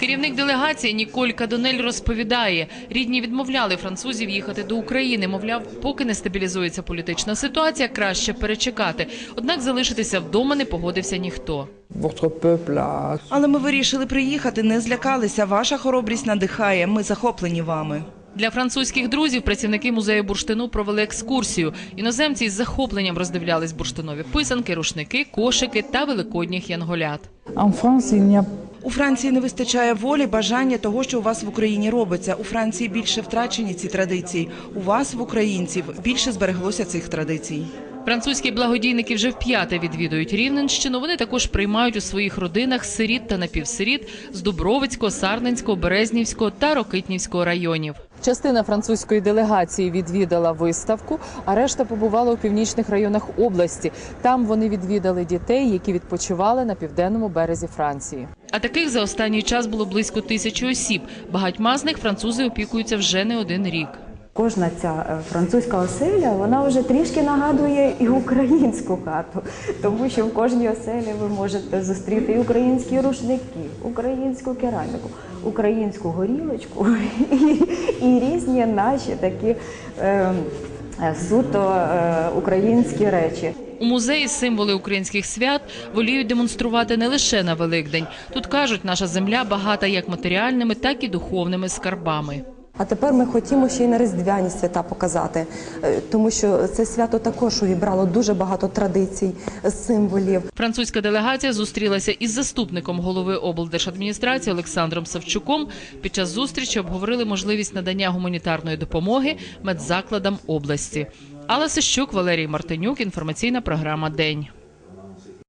Керівник делегації Ніколь Кадонель розповідає, рідні відмовляли французів їхати до України. Мовляв, поки не стабілізується політична ситуація, краще перечекати. Однак залишитися вдома не погодився ніхто. Але ми вирішили приїхати, не злякалися. Ваша хоробрість надихає. Ми захоплені вами. Для французьких друзів працівники музею бурштину провели екскурсію. Іноземці із захопленням роздивлялись бурштинові писанки, рушники, кошики та великодніх янголят. У Франції не вистачає волі, бажання того, що у вас в Україні робиться. У Франції більше втрачені ці традиції. У вас, в українців, більше збереглося цих традицій. Французькі благодійники вже вп'яте відвідують Рівненщину. Вони також приймають у своїх родинах сиріт та напівсиріт з Дубровицького, Сарненського, Березнівського та Рокитнівського районів. Частина французької делегації відвідала виставку, а решта побувала у північних районах області. Там вони відвідали дітей, які відпочивали на південному березі Франції. А таких за останній час було близько тисячі осіб. Багатьма з них французи опікуються вже не один рік. Кожна ця е, французька оселя, вона вже трішки нагадує і українську хату, тому що в кожній оселі ви можете зустріти і українські рушники, українську кераміку, українську горілочку і, і різні наші такі е, е, суто е, українські речі. У музеї символи українських свят воліють демонструвати не лише на Великдень. Тут кажуть, наша земля багата як матеріальними, так і духовними скарбами. А тепер ми хотімо ще й на різдвяні свята показати, е, тому що це свято також увібрало дуже багато традицій, символів. Французька делегація зустрілася із заступником голови облдержадміністрації Олександром Савчуком. Під час зустрічі обговорили можливість надання гуманітарної допомоги медзакладам області. Алла Сищук, Валерій Мартинюк. Інформаційна програма День.